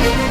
Музика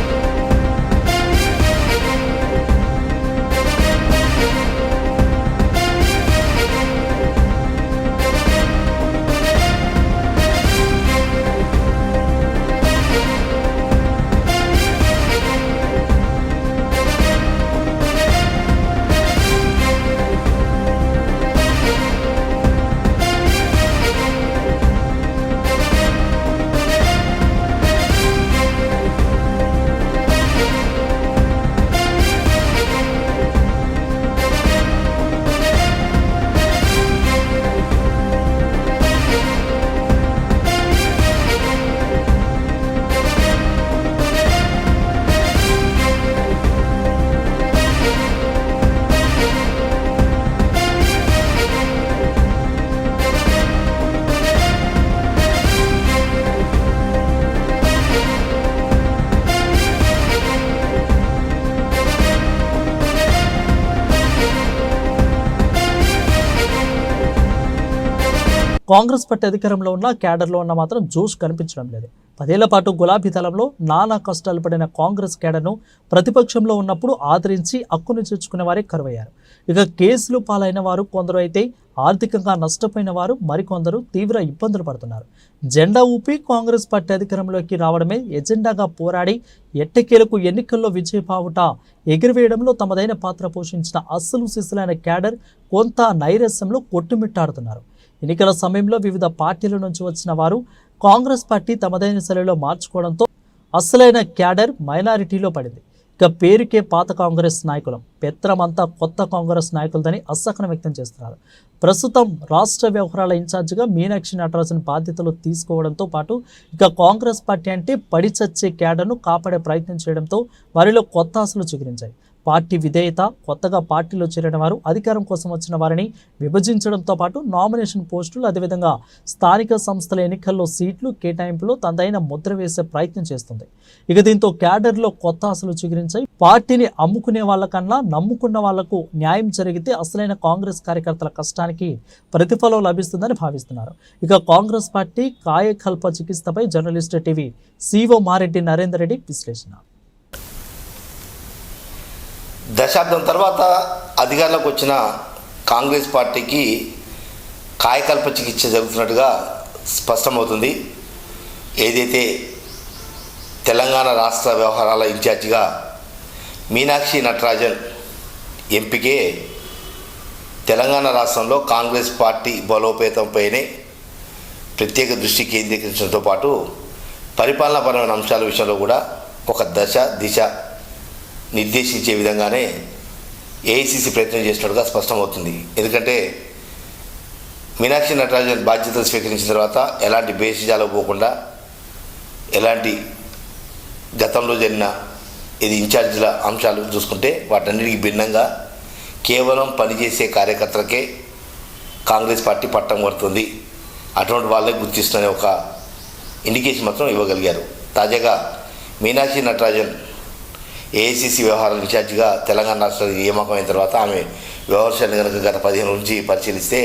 Congress party అధికారంలో ఉన్న క్యాడర్లో ఉన్న మాత్రం జోష్ కనిపించడం లేదు. పదేళ్ళ పాటు గులాబీ దళంలో నానా కష్టాలు పడిన కాంగ్రెస్ క్యాడర్ను ప్రతిపక్షంలో ఉన్నప్పుడు ఆదరించి హక్కును చేర్చుకునే వారే కరువయ్యారు. ఇక కేసులు పాలైన వారు కొందరు అయితే ఆర్థికంగా నష్టపోయిన వారు మరికొందరు తీవ్ర ఇబ్బందులు పడుతున్నారు. జెండా ఊపి కాంగ్రెస్ పార్టీ అధికారంలోకి రావడమే ఎజెండాగా పోరాడి ఎట్టకేలకు ఎన్నికల్లో విజయపావుట ఎగిరివేయడంలో తమదైన పాత్ర పోషించిన అస్సలు సిస్సులైన క్యాడర్ కొంత నైరస్యంలో కొట్టుమిట్టాడుతున్నారు. ఎన్నికల సమయంలో వివిధ పార్టీల నుంచి వచ్చిన వారు కాంగ్రెస్ పార్టీ తమదైన శైలిలో మార్చుకోవడంతో అసలైన క్యాడర్ మైనారిటీలో పడింది. ఇక పేరుకే పాత కాంగ్రెస్ నాయకులం పెత్రమంతా కొత్త కాంగ్రెస్ నాయకులదని అసహనం వ్యక్తం చేస్తున్నారు. ప్రస్తుతం రాష్ట్ర వ్యవహారాల ఇన్ఛార్జిగా మీనాక్షి నటరాజన్ బాధ్యతలు తీసుకోవడంతో పాటు ఇక కాంగ్రెస్ పార్టీ అంటే పడిచచ్చే క్యాడర్ను కాపాడే ప్రయత్నం చేయడంతో వారిలో కొత్త ఆశలు చిగురించాయి. పార్టీ విధేయత కొత్తగా పార్టీలో చేరిన వారు అధికారం కోసం వచ్చిన వారిని విభజించడంతో పాటు నామినేషన్ పోస్టులు అదేవిధంగా స్థానిక సంస్థల ఎన్నికల్లో సీట్లు కేటాయింపులో తనదైన ముద్ర వేసే ప్రయత్నం చేస్తుంది. ఇక దీంతో క్యాడర్లో కొత్త ఆశలు చిగురించాయి. పార్టీని అమ్ముకునే వాళ్ళకన్నా నమ్ముకున్న వాళ్ళకు న్యాయం జరిగితే అసలైన కాంగ్రెస్ కార్యకర్తల కష్టానికి ప్రతిఫలం లభిస్తుందని భావిస్తున్నారు. ఇక కాంగ్రెస్ పార్టీ కాయకల్ప చికిత్సపై journalist TV CO Mareddy Narender Reddy విశ్లేషణ. దశాబ్దం తర్వాత అధికారంలోకి వచ్చిన కాంగ్రెస్ పార్టీకి కాయకల్ప చికిత్స జరుగుతున్నట్టుగా స్పష్టమవుతుంది. ఏదైతే తెలంగాణ రాష్ట్ర వ్యవహారాల ఇన్ఛార్జిగా మీనాక్షి నటరాజన్ ఎంపికే తెలంగాణ రాష్ట్రంలో కాంగ్రెస్ పార్టీ బలోపేతంపైనే ప్రత్యేక దృష్టి కేంద్రీకరించడంతో పాటు పరిపాలనాపరమైన అంశాల విషయంలో కూడా ఒక దశ దిశ నిర్దేశించే విధంగానే ఏఐసిసి ప్రయత్నం చేసినట్టుగా స్పష్టమవుతుంది. ఎందుకంటే మీనాక్షి నటరాజన్ బాధ్యతలు స్వీకరించిన తర్వాత ఎలాంటి బేసిజాలు పోకుండా ఎలాంటి గతంలో జరిగిన ఇది ఇన్ఛార్జీల అంశాలు చూసుకుంటే వాటన్నిటికీ భిన్నంగా కేవలం పనిచేసే కార్యకర్తలకే కాంగ్రెస్ పార్టీ పట్టం కొడుతుంది. అటువంటి వాళ్ళే గుర్తిస్తున్న ఒక ఇండికేషన్ మాత్రం ఇవ్వగలిగారు. తాజాగా మీనాక్షి నటరాజన్ ఏఐసిసి వ్యవహారాల ఇన్ఛార్జిగా తెలంగాణ రాష్ట్రం నియామకమైన తర్వాత ఆమె వ్యవహారాన్ని కనుక గత పదిహేను నుంచి పరిశీలిస్తే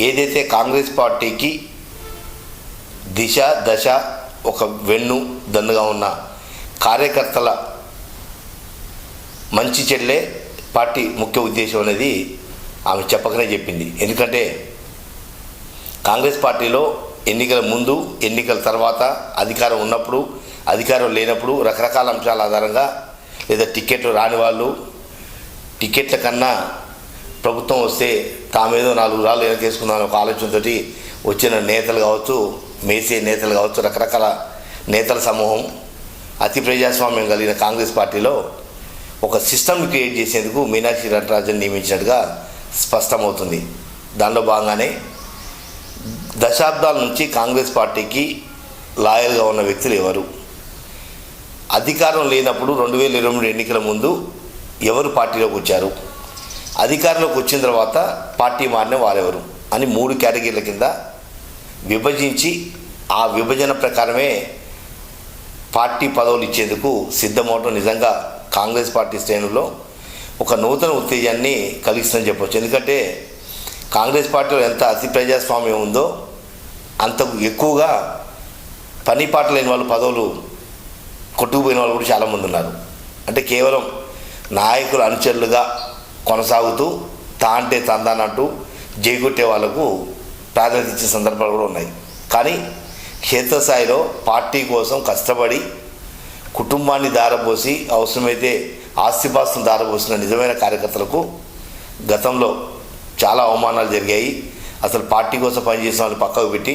ఏదైతే కాంగ్రెస్ పార్టీకి దిశ దశ ఒక వెన్ను దన్నుగా ఉన్న కార్యకర్తల మంచి చెల్లే పార్టీ ముఖ్య ఉద్దేశం అనేది ఆమె చెప్పకనే చెప్పింది. ఎందుకంటే కాంగ్రెస్ పార్టీలో ఎన్నికల ముందు ఎన్నికల తర్వాత అధికారం ఉన్నప్పుడు అధికారం లేనప్పుడు రకరకాల అంశాల ఆధారంగా లేదా టికెట్లు రాని వాళ్ళు టికెట్ల కన్నా ప్రభుత్వం వస్తే తామేదో నాలుగు రాళ్ళు వెనకేసుకుందామని ఒక ఆలోచనతోటి వచ్చిన నేతలు కావచ్చు మేసే నేతలు కావచ్చు రకరకాల నేతల సమూహం అతి ప్రజాస్వామ్యం కలిగిన కాంగ్రెస్ పార్టీలో ఒక సిస్టమ్ క్రియేట్ చేసేందుకు మీనాక్షి నటరాజన్ నియమించినట్టుగా స్పష్టమవుతుంది. దానిలో భాగంగానే దశాబ్దాల నుంచి కాంగ్రెస్ పార్టీకి లాయల్గా ఉన్న వ్యక్తులు ఎవరు? అధికారం లేనప్పుడు రెండు వేల ఇరవై మూడు ఎన్నికల ముందు ఎవరు పార్టీలోకి వచ్చారు? అధికారంలోకి వచ్చిన తర్వాత పార్టీ మారిన వారెవరు? అని మూడు కేటగిరీల కింద విభజించి ఆ విభజన ప్రకారమే పార్టీ పదవులు ఇచ్చేందుకు సిద్ధమవటం నిజంగా కాంగ్రెస్ పార్టీ శ్రేణుల్లో ఒక నూతన ఉత్తేజాన్ని కలిగిస్తుందని చెప్పొచ్చు. ఎందుకంటే కాంగ్రెస్ పార్టీలో ఎంత అతి ప్రజాస్వామ్యం ఉందో అంతకు ఎక్కువగా పని పాట లేని వాళ్ళు పదవులు కొట్టుకుపోయిన వాళ్ళు కూడా చాలామంది ఉన్నారు. అంటే కేవలం నాయకులు అనుచరులుగా కొనసాగుతూ తా అంటే తందానంటూ జైగొట్టే వాళ్ళకు ప్రాధాన్యత ఇచ్చే సందర్భాలు కూడా ఉన్నాయి. కానీ క్షేత్రస్థాయిలో పార్టీ కోసం కష్టపడి కుటుంబాన్ని దారపోసి అవసరమైతే ఆస్తిపాస్తులు దారపోసిన నిజమైన కార్యకర్తలకు గతంలో చాలా అవమానాలు జరిగాయి. అసలు పార్టీ కోసం పనిచేసిన వాళ్ళు పక్కకు పెట్టి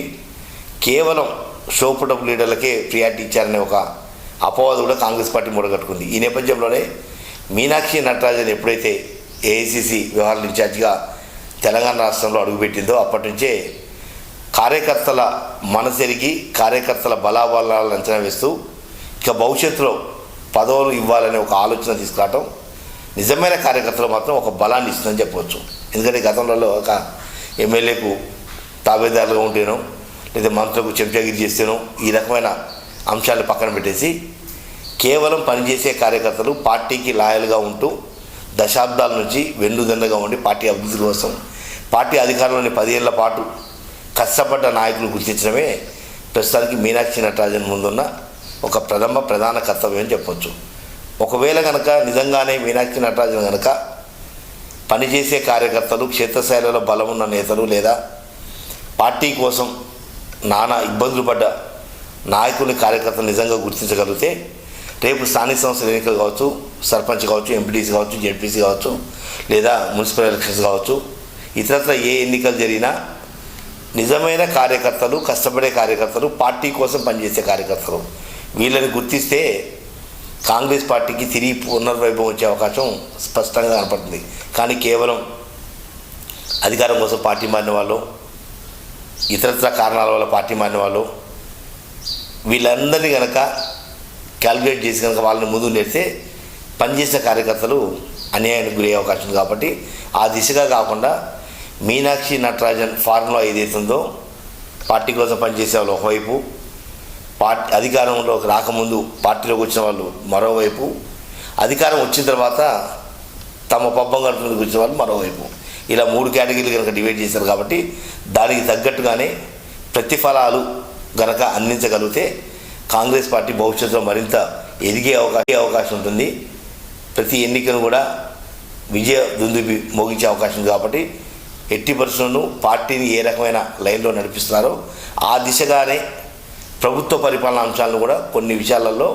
కేవలం షోపుటప్ లీడర్లకే ప్రియారిటీ ఇచ్చారనే ఒక అపవాదు కూడా కాంగ్రెస్ పార్టీ మూడగట్టుకుంది. ఈ నేపథ్యంలోనే మీనాక్షి నటరాజన్ ఎప్పుడైతే ఏఐసిసి వ్యవహారాల ఇన్ఛార్జిగా తెలంగాణ రాష్ట్రంలో అడుగుపెట్టిందో అప్పటి నుంచే కార్యకర్తల మనసెరిగి కార్యకర్తల బలాబలాలను అంచనా వేస్తూ ఇక భవిష్యత్తులో పదవులు ఇవ్వాలనే ఒక ఆలోచన తీసుకురావటం నిజమైన కార్యకర్తలు మాత్రం ఒక బలాన్ని ఇస్తుందని చెప్పవచ్చు. ఎందుకంటే గతంలో ఒక ఎమ్మెల్యేకు తాబేదారులుగా ఉంటేనో లేదా మంత్రులకు చెంచాగిరి చేస్తేనో ఈ రకమైన అంశాలు పక్కన పెట్టేసి కేవలం పనిచేసే కార్యకర్తలు పార్టీకి లాయల్గా ఉంటూ దశాబ్దాల నుంచి వెన్నుదన్నుగా ఉండి పార్టీ అభివృద్ధి కోసం పార్టీ అధికారంలోని పదేళ్ళ పాటు కష్టపడ్డ నాయకులు గుర్తించడమే ప్రస్తుతానికి మీనాక్షి నటరాజన్ ముందున్న ఒక ప్రథమ ప్రధాన కర్తవ్యం అని చెప్పొచ్చు. ఒకవేళ కనుక నిజంగానే మీనాక్షి నటరాజన్ కనుక పనిచేసే కార్యకర్తలు క్షేత్రస్థాయిలో బలమున్న నేతలు లేదా పార్టీ కోసం నానా ఇబ్బందులు పడ్డ నాయకుని కార్యకర్తలు నిజంగా గుర్తించగలిగితే రేపు స్థానిక సంస్థల ఎన్నికలు కావచ్చు సర్పంచ్ కావచ్చు ఎంపీటీసీ కావచ్చు జెడ్పీసీ కావచ్చు లేదా మున్సిపల్ ఎలక్షన్స్ కావచ్చు ఇతరత్ర ఏ ఎన్నికలు జరిగినా నిజమైన కార్యకర్తలు కష్టపడే కార్యకర్తలు పార్టీ కోసం పనిచేసే కార్యకర్తలు. వీళ్ళని గుర్తిస్తే కాంగ్రెస్ పార్టీకి తిరిగి పునర్వైభవం వచ్చే అవకాశం స్పష్టంగా కనపడుతుంది. కానీ కేవలం అధికారం కోసం పార్టీ మారిన వాళ్ళు ఇతరత్ర కారణాల వల్ల పార్టీ మారిన వాళ్ళు వీళ్ళందరినీ కనుక క్యాలిక్యులేట్ చేసి కనుక వాళ్ళని ముందు నేర్తే పనిచేసిన కార్యకర్తలు అన్యాయానికి గురయ్యే అవకాశం ఉంది కాబట్టి ఆ దిశగా కాకుండా మీనాక్షి నటరాజన్ ఫార్ములా ఏదైతుందో పార్టీ కోసం పనిచేసే వాళ్ళు ఒకవైపు పార్టీ అధికారంలోకి రాకముందు పార్టీలోకి వచ్చిన వాళ్ళు మరోవైపు అధికారం వచ్చిన తర్వాత తమ పబ్బం గడుపులకు వచ్చిన వాళ్ళు మరోవైపు. ఇలా మూడు కేటగిరీలు కనుక డివైడ్ చేశారు కాబట్టి దానికి తగ్గట్టుగానే ప్రతిఫలాలు గనక అందించగలిగితే కాంగ్రెస్ పార్టీ భవిష్యత్తులో మరింత ఎదిగే అవకాశం అవకాశం ఉంటుంది. ప్రతి ఎన్నికను కూడా విజయ దుందుబి మోగించే అవకాశం ఉంది కాబట్టి ఎట్టి పరిస్థితులను పార్టీని ఏ రకమైన లైన్లో నడిపిస్తున్నారో ఆ దిశగానే ప్రభుత్వ పరిపాలన అంశాలను కూడా కొన్ని విషయాలలో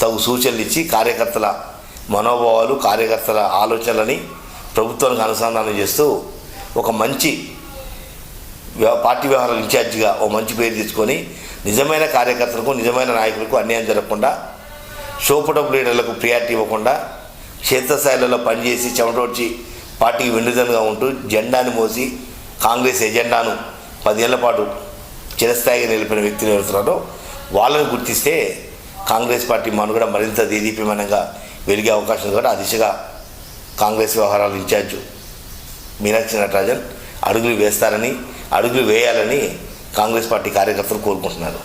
తగు సూచనలు ఇచ్చి కార్యకర్తల మనోభావాలు కార్యకర్తల ఆలోచనలని ప్రభుత్వానికి అనుసంధానం చేస్తూ ఒక మంచి పార్టీ వ్యవహారాల ఇన్ఛార్జిగా ఓ మంచి పేరు తెచ్చుకొని నిజమైన కార్యకర్తలకు నిజమైన నాయకులకు అన్యాయం జరగకుండా షోపుటప్ లీడర్లకు ప్రియారిటీ ఇవ్వకుండా క్షేత్రస్థాయిలలో పనిచేసి చెమటోడ్చి పార్టీకి వెన్నుదన్నుగా ఉంటూ జెండాను మోసి కాంగ్రెస్ ఎజెండాను పదేళ్ళ పాటు చిరస్థాయిగా నిలిపిన వ్యక్తులు ఎవరుతున్నారో వాళ్ళని గుర్తిస్తే కాంగ్రెస్ పార్టీ మనుగడ మరింత దేదీప్యమానంగా వెలిగే అవకాశం కూడా ఆ దిశగా కాంగ్రెస్ వ్యవహారాల ఇన్ఛార్జు మీనాక్షి నటరాజన్ అడుగులు వేస్తారని అడుగులు వేయాలని కాంగ్రెస్ పార్టీ కార్యకర్తలు కోరుకుంటున్నారు.